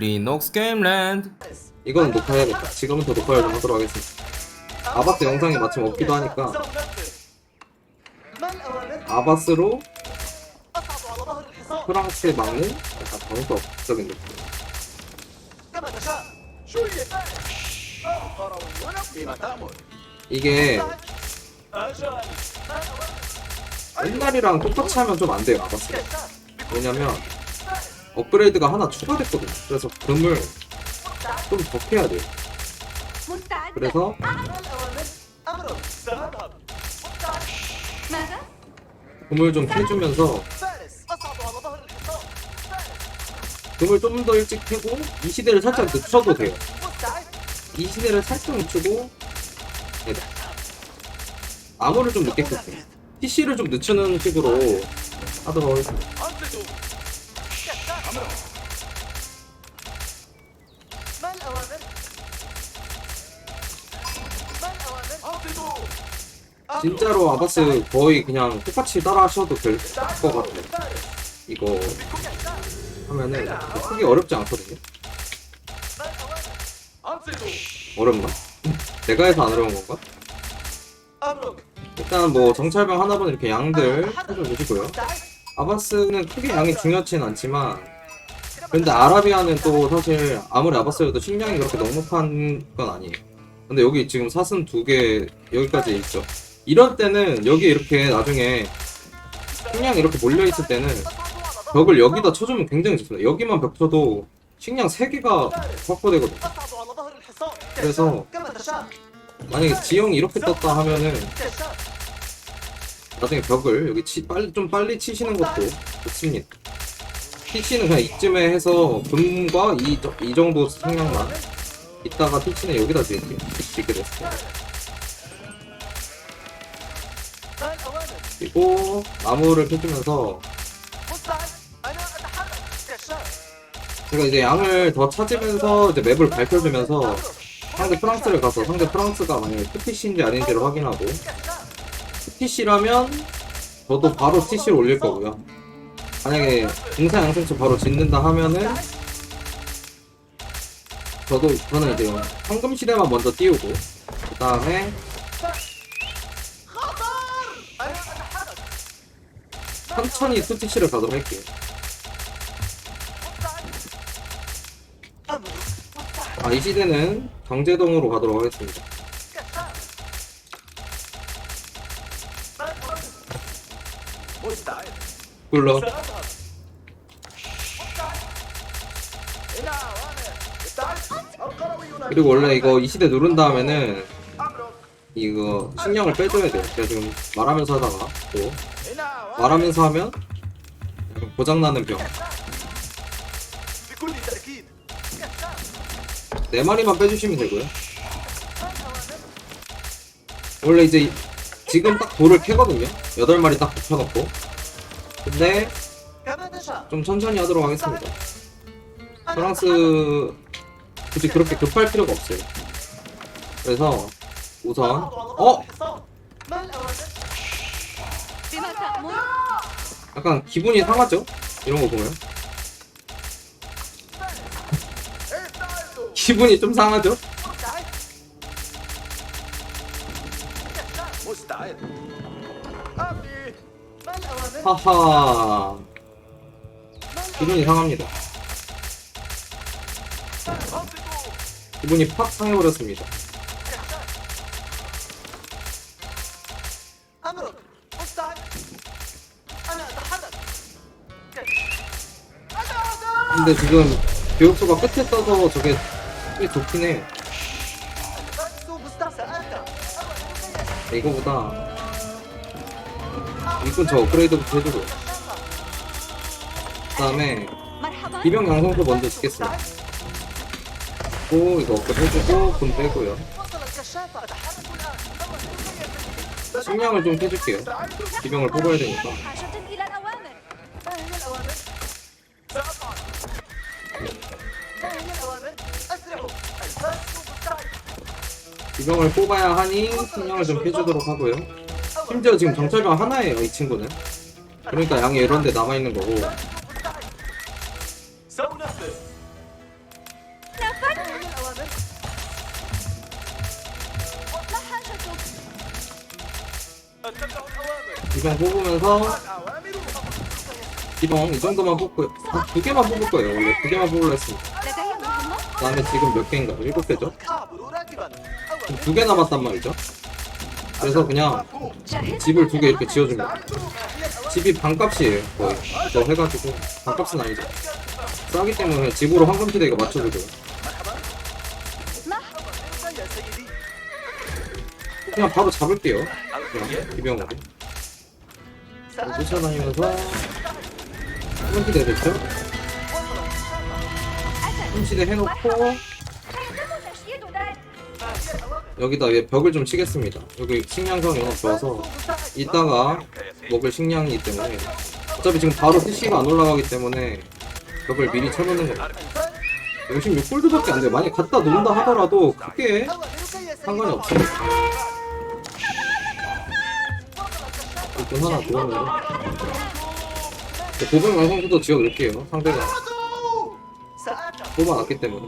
리녹스 게임랜드 이건 녹화해야겠다. 지금부터 녹화를 좀 하도록 하겠습니다. 아바스 영상이 마침 없기도 하니까 아바스로 프랑스에 막는 약간 전속적인 느낌. 이게 옛날이랑 똑같이 하면 좀 안 돼요 아바스 왜냐면 업그레이드가 하나 추가됐거든. 그래서 금을 좀 덕해야 돼. 그래서 금을 좀 캐주면서 금을 좀 더 일찍 캐고 이 시대를 살짝 늦춰도 돼요. 이 시대를 살짝 늦추고 네. 암호를 좀 늦게 켰어요. PC를 좀 늦추는 식으로 하도록 하겠습니다. 진짜로 아바스 거의 그냥 똑같이 따라 하셔도 될 것 같아요. 이거 하면은 크게 어렵지 않거든요. 어렵나? 내가 해서 안 어려운 건가? 일단 뭐 정찰병 하나분 이렇게 양들 해줘주시고요. 아바스는 크게 양이 중요하진 않지만 근데 아라비아는 또 사실 아무리 아바스여도 식량이 그렇게 넉넉한 건 아니에요. 근데 여기 지금 사슴 두 개 여기까지 있죠. 이런 때는 여기 이렇게 나중에 식량 이렇게 몰려있을 때는 벽을 여기다 쳐주면 굉장히 좋습니다. 여기만 벽 쳐도 식량 3개가 확보되거든요. 그래서 만약에 지형이 이렇게 떴다 하면은 나중에 벽을 여기 치, 빨리, 좀 빨리 치시는 것도 좋습니다. 피치는 그냥 이쯤에 해서 분과 이, 이 정도 생각만 있다가 피치는 여기다 드릴게요. 이렇게 됐습니다. 그리고 나무를 캐주면서 제가 이제 양을 더 찾으면서 이제 맵을 밝혀주면서 상대 프랑스를 가서 상대 프랑스가 만약에 TPC인지 아닌지를 확인하고 TPC라면 저도 바로 TC를 올릴 거고요. 만약에 공사 양생초 바로 짓는다 하면은 저도 저는 이제 황금 시대만 먼저 띄우고 그 다음에 천천히 스티치를 가도록 할게요. 아, 이 시대는 강제동으로 가도록 하겠습니다. 굴러. 그리고 원래 이거 이 시대 누른 다음에는 이거 신경을 빼줘야 돼요. 제가 지금 말하면서 하다가 또 말하면서 하면 약간 고장나는 병. 네 마리만 빼주시면 되고요. 원래 이제 지금 딱 돌을 캐거든요. 여덟 마리 딱 붙여놓고. 근데 좀 천천히 하도록 하겠습니다. 프랑스 굳이 그렇게 급할 필요가 없어요. 그래서 우선 어 약간 기분이 상하죠? 이런 거 보면 기분이 좀 상하죠? 하하 기분이 상합니다 기분이 팍 상해버렸습니다 근데 지금 교육소가 끝에 떠서 저게 꽤 좋긴 해. 네, 이거보다 이건 저 업그레이드부터 해주고 그 다음에 기병 양성도 먼저 짓겠습니다. 고 이거 업그레이드 해주고 군 빼고요. 식량을 좀 해줄게요. 기병을 뽑아야 되니까. 이병을 뽑아야 하니 신경을 좀 해주도록 하고요. 심지어 지금 정찰병 하나예요, 이 친구는. 그러니까 양이 이런데 남아있는 거고. 이병 뽑으면서 이병 이 정도만 뽑고 아, 두 개만 뽑을 거예요 원래 두 개만 뽑으려 했습니다 그 다음에 지금 몇 개인가? 일곱 개죠? 두 개 남았단 말이죠. 그래서 그냥 집을 두 개 이렇게 지어줍니다. 집이 반값이에요. 거의. 저 해가지고 반값은 아니죠. 싸기 때문에 집으로 황금시대가 맞춰주고. 그냥 바로 잡을게요. 그냥 기병으로. 쫓아다니면서 황금시대 됐죠? 황금시대 해놓고 여기다 얘 벽을 좀 치겠습니다. 여기 식량성이 워낙 좋아서 이따가 먹을 식량이기 때문에 어차피 지금 바로 CC가 안 올라가기 때문에 벽을 미리 쳐놓는 겁니다. 56골드밖에 안 돼요. 만약 갖다 놓는다 하더라도 크게 상관이 없어요. 돈 하나 들어오면 고백 방송도 지어놓을게요. 상대가 뽑아놨기 때문에.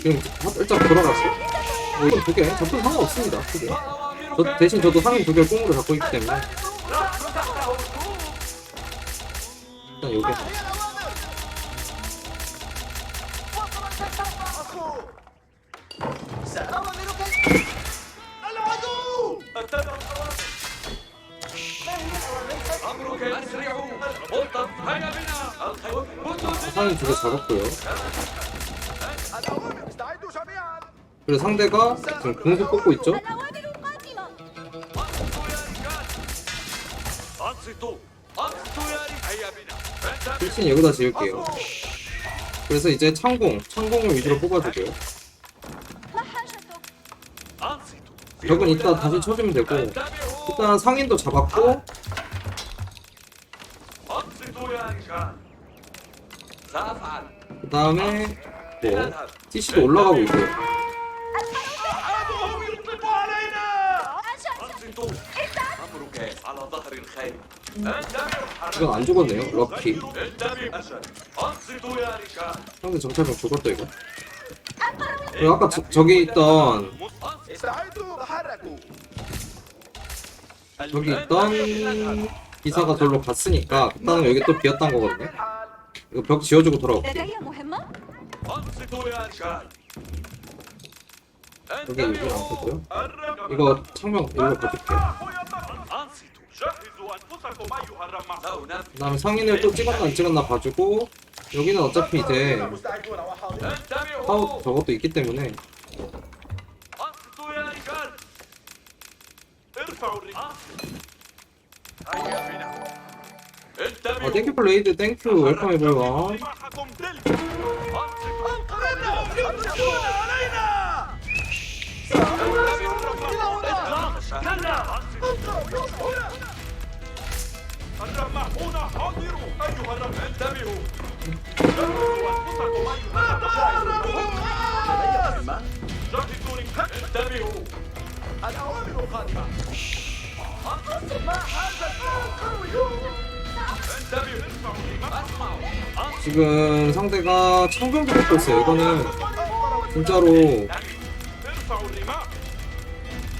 지금 일단 돌아갔어. 어, 뭐 이건 두 개. 저도 상관없습니다. 두 개. 저, 대신 저도 상인 두 개를 꽁으로 잡고 있기 때문에. 일단 요게. 상인 두개 잡았고요. 그리고 상대가 지금 공수 뽑고 있죠? 필신 여기다 지을게요. 그래서 이제 창공, 창공을 위주로 뽑아주고요. 벽은 이따 다시 쳐주면 되고 일단 상인도 잡았고 그 다음에 뭐 TC도 올라가고 있어요. على ظهر الخيل انتبهوا 이건 안 죽었네요 럭키 انتبهوا أنصتوا يا رجال 상대 정찰병 죽었다 이거 그리고 아까 저, 저기 있던 استعدوا تحركوا 여기 있던 기사가 절로 갔으니까 그다음 여기 또 비었단 거거든요 이거 벽 지어주고 돌아오고 لدي مهمة أنصتوا يا رجال 여기 여기 안 됐고요 الرمح 이거 창병 일로 가줄게요 أنصتوا 그다음에 상인을 또 찍었나 안 찍었나 봐주고 여기는 어차피 이제 파워 저것도 있기 때문에. 아 땡큐 플레이드 땡큐. 웰컴 해볼와 أنصتوا الرماحون حاضروا أيها الرمح انتبهوا جهزوا أنفسكم أيها الرمح جهزوا رجال انتبهوا الأوامر قادمة انتبهوا ارفعوا الرماح اسمعوا 지금 상대가 창병도 뽑고 있어요 이거는 진짜로 ارفعوا الرماح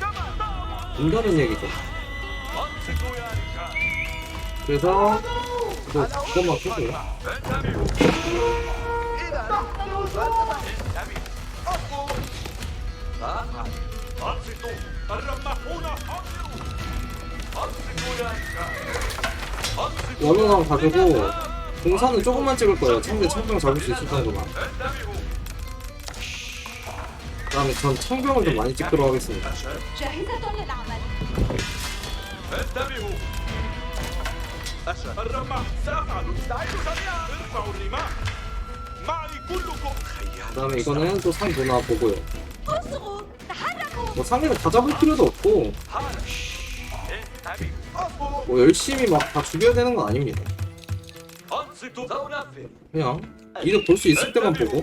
كما تأمر 인간은 얘기죠 أنصتوا يا رجال 그래서 그거 그것만 쓰고요. 원호랑 가지고 공사는 조금만 찍을 거예요. 상대 창병 잡을 수 있을 정도만. 그다음에 전 창병을 좀 많이 찍도록 하겠습니다. جاهزة للعمل انتبهوا الرماح سأفعل استعدوا جميعا ارفعوا الرماح معي كلكم 그 다음에 이거는 또 상 누나 보고요 اصغوا تحركوا 뭐 상대를 다 잡을 필요도 없고 انتبهوا 뭐 열심히 막 다 죽여야 되는 건 아닙니다 أنصتوا سأنفذ 그냥 이득 볼 수 있을 때만 보고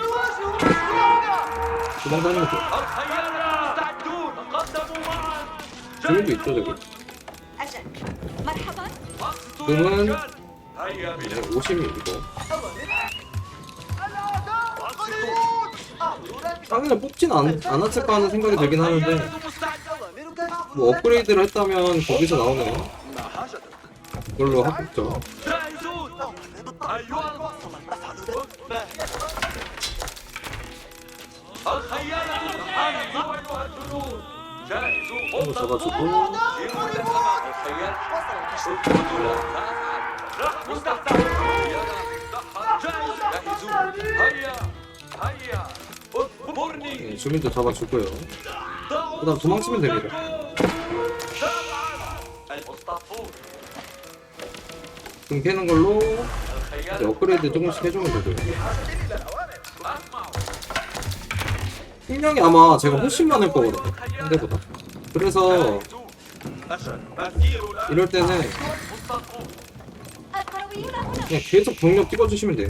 도망다니면 돼요 الخيانة مستعدون تقدموا معا 재미도 있죠 저기 أجل مرحبا 지금은 50mm고 당연히 뽑진 않, 않았을까 하는 생각이 들긴 하는데 뭐 업그레이드를 했다면 거기서 나오는 걸로 하겠죠. 한번 잡아주고 네, 주민도 잡아주고요. 그 다음 도망치면 됩니다. 등 패는 걸로 업그레이드 조금씩 해주면 되고요. 식량이 아마 제가 훨씬 많을 거거든요 상대보다 그래서 أسد أسير الآن 이럴 때는 مصطفون القرويون هنا 그냥 계속 병력 찍어주시면 돼요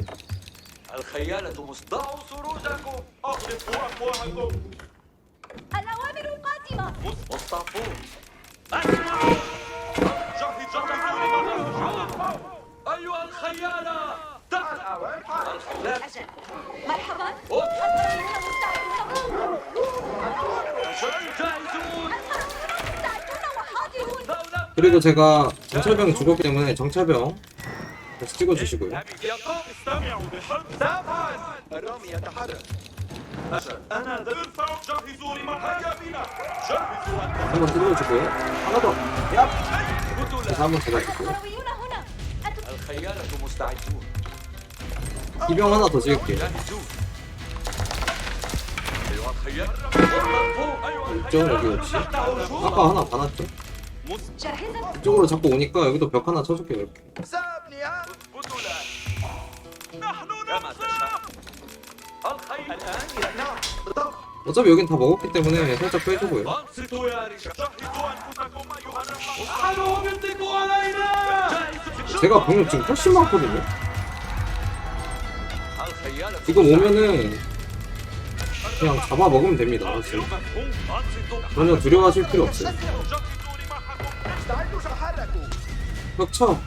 الخيالة مصدعوا سروجكم أغلقوا أفواهكم الأوامر القادمة مصطفون أسمعوا جهزوا لمن أيها الخيالة تعال الخيال أجل مرحبا 그리고 제가 정찰병이 죽었기 때문에 정찰병 다시 찍어주시고요. 한번 찔러주고요. 하나 더. 얍. 그래서 한번 제가 찍고요. 아, 기병 하나 더 찍을게요. 이쪽은 여기 없지? 아까 하나 받았죠? 이쪽으로 자꾸 오니까 여기도 벽 하나 쳐줄게 이렇게. 어차피 여긴 다 먹었기 때문에 살짝 빼주고요 제가 병력 지금 훨씬 많거든요. 지금 오면은 그냥 잡아먹으면 됩니다 지금. 전혀 두려워하실 필요 없어요. 혁쳐.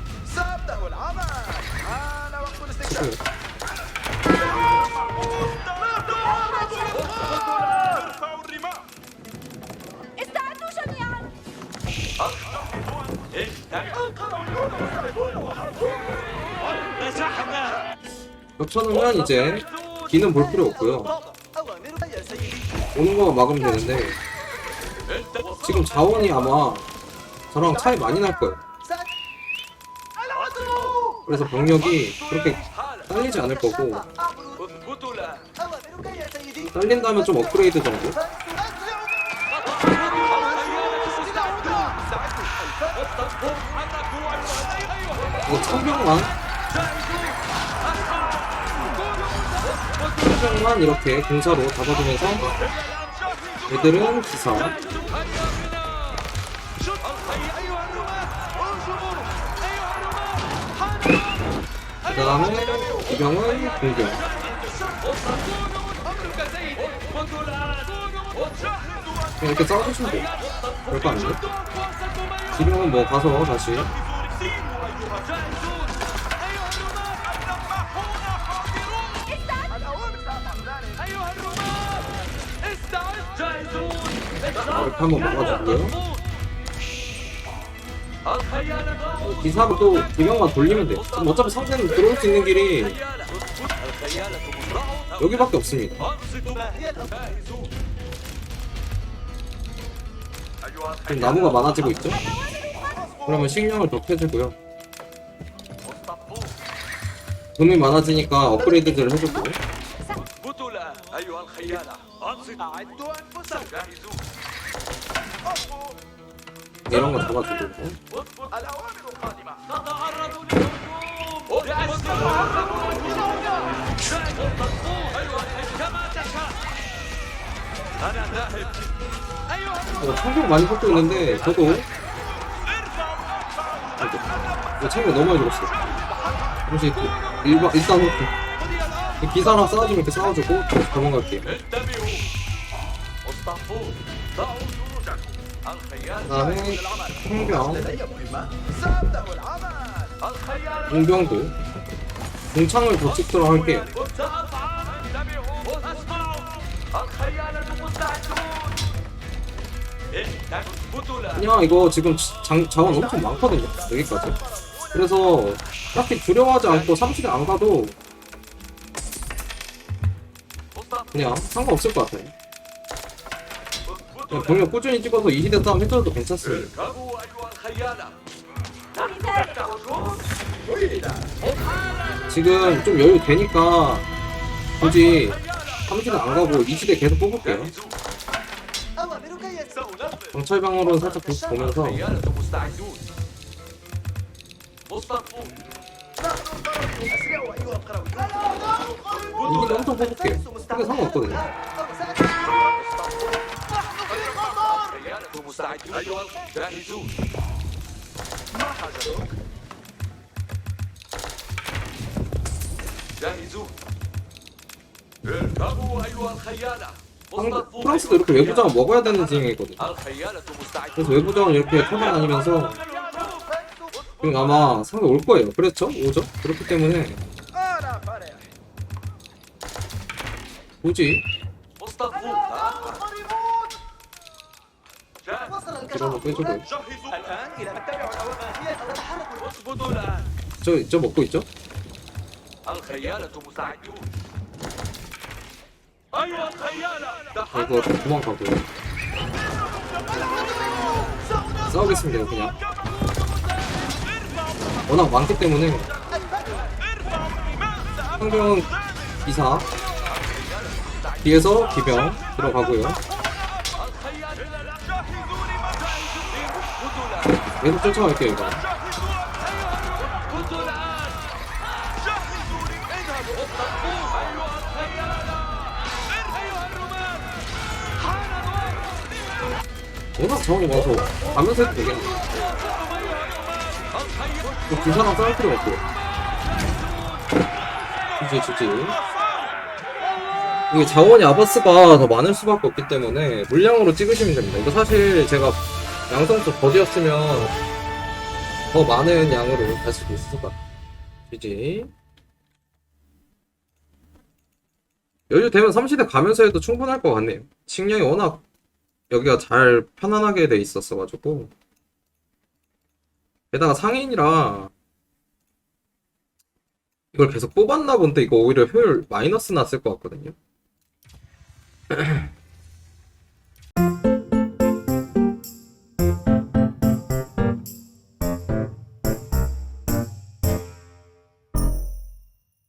혁쳐는 이제 기는 볼 필요 없고요. 오는 거 막으면 되는데 지금 자원이 아마 저랑 차이 많이 날 거예요. 그래서 병력이 그렇게 딸리지 않을 거고 딸린다면 좀 업그레이드 정도? 이거 천병만 청병만 이렇게 공사로 잡아주면서 얘들은 기사. 그 다음에 기병은 공격. 이렇게 싸워주시면 돼요. 별거 아닌데 기병은 뭐 가서 다시 아르탄 거 막아줄게요. 기사로 또 구경만 돌리면 돼. 그럼 어차피 상대는 들어올 수 있는 길이 여기밖에 없습니다. 지금 나무가 많아지고 있죠? 그러면 식량을 좁혀주고요. 돈이 많아지니까 업그레이드들을 해줬고요. 이런 거 잡아줘도 되고 어, 총격 많이 섞여 있는데 저도. 이거 챙겨 너무 많이 죽었어. 혹시 그 일반 일단 호크 기사랑 싸워주면 이렇게 싸워주고 도망갈게 나는 풍경 공병도. 공창을 더 찍도록 할게요 그냥 이거 지금 장, 자원 엄청 많거든요 여기까지. 그래서 딱히 두려워하지 않고 사무실에 안 가도 그냥 상관없을 것 같아요. 그냥 돌려 꾸준히 찍어서 이 시대 싸움 해줘도 괜찮습니다. 지금 좀 여유 되니까 굳이 30은 안 가고 이 시대 계속 뽑을게요. 경찰방으로 살짝 보면서 이거 엄청 뽑을게요. 크게 상관없거든요. الخيانة مستعدون أيها جاهزون ما حاجتك جاهزون اركبوا أيها الخيانة 상- مصطفون 프랑스도 이렇게 외부장을 먹어야 되는 진영이거든요. الخيانة مستعدون 그래서 외부장을 이렇게 타고 다니면서 지금 아마 상대 올 거예요. 그렇죠? 오죠? 그렇기 때문에 أنا فرح 굳이 مصطفون جاهز وصل 이런 거 الكشف 빼주고 جهزوا الآن إلى نتبع الأوامر نتحرك اثبتوا الآن 저, 저 먹고 있죠? الخيانة مستعدون أيها الخيانة 이거 تحرك 도망가고요. 싸우겠습니다, 그냥. 워낙 많기 때문에 상병 기사 뒤에서 기병 들어가고요. 계속 쫓아갈게요 이거. 계속 저기 와서 가면서 해도 되겠네. 뭐 불사랑 그 싸울 필요 없고. 이제 주지 이게 자원이 아바스가 더 많을 수밖에 없기 때문에 물량으로 찍으시면 됩니다. 이거 사실 제가 양성수 버디였으면 더 많은 양으로 갈 수도 있을 것 같아요. 주지. 여유 되면 3시대 가면서 해도 충분할 것 같네요. 식량이 워낙 여기가 잘 편안하게 돼 있었어가지고 게다가 상인이라 이걸 계속 뽑았나 본데 이거 오히려 효율 마이너스 났을 것 같거든요